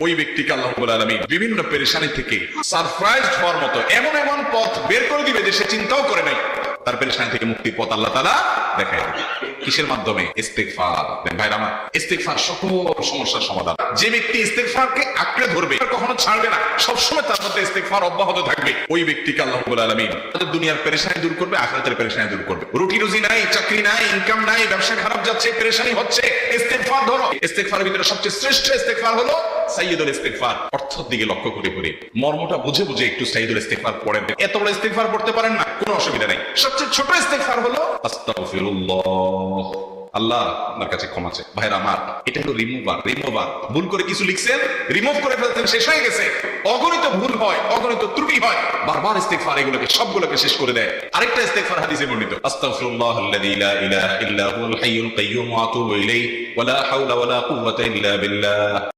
ওই ব্যক্তিকে আল্লাহ বিভিন্ন পেরেশানি থেকে সারপ্রাইজ হওয়ার মতো এমন এমন পথ বের করে দিবে যে সে চিন্তাও করে নাই। তার পেরেশানি থেকে মুক্তির পথ আল্লাহ তাআলা দেখায়। কিসের মাধ্যমে? ইস্তেগফার। ভাইরা আমার, ইস্তেগফার সকল সমস্যার সমাধান। যে ব্যক্তি ইস্তেগফারকে আঁকড়ে ধরবে কখনো ছাড়বে না, সবসময় তার মধ্যে ইস্তেগফার অব্যাহত থাকবে। ওই ব্যক্তিকে আল্লাহ তাদের দুনিয়ার পেরেশানি দূর করবে, আখিরাতের পেরেশানি দূর করবে। রুটি রুজি নাই, চাকরি নাই ইনকাম নাই, ব্যবসা খারাপ যাচ্ছে, পেরেশানি হচ্ছে, ইস্তেগফার ধরো। ইস্তেগফারের ভিতরে সবচেয়ে শ্রেষ্ঠ ইস্তেগফার হলো সাইয়্যিদুল ইস্তেগফার, অর্থের দিকে লক্ষ্য করে করে মর্মটা বুঝে বুঝে একটু সাইয়্যিদুল ইস্তেগফার পড়েন এত বড় ইস্তেগফার পড়তে পারেন না, কোনো অসুবিধা নাই। সবচেয়ে ছোট ইস্তেগফার হলো, আস্তাগফিরুল্লাহ। আল্লাহ আপনার কাছে ক্ষমা চাই। ভাইরা আমার, এটা হলো রিমুভার রিমুভার ভুল করে কিছু লিখছেন রিমুভ করে ফেলতেন শেষ হয়ে গেছে। অগণিত ভুল হয়, অগণিত ত্রুটি হয়, বারবার ইস্তেগফার এগুলোকে সবগুলোকে শেষ করে দেয়। আরেকটা ইস্তেগফার হাদিসে বর্ণিত আস্তাগফিরুল্লাহ আল্লাযী লা ইলাহা ইল্লা হুয়াল হাইয়ুল কাইয়্যুম ওয়া আতুবু ইলাইহি, ওয়া লা হাওলা ওয়া লা কুওয়াতা ইল্লা বিল্লাহ।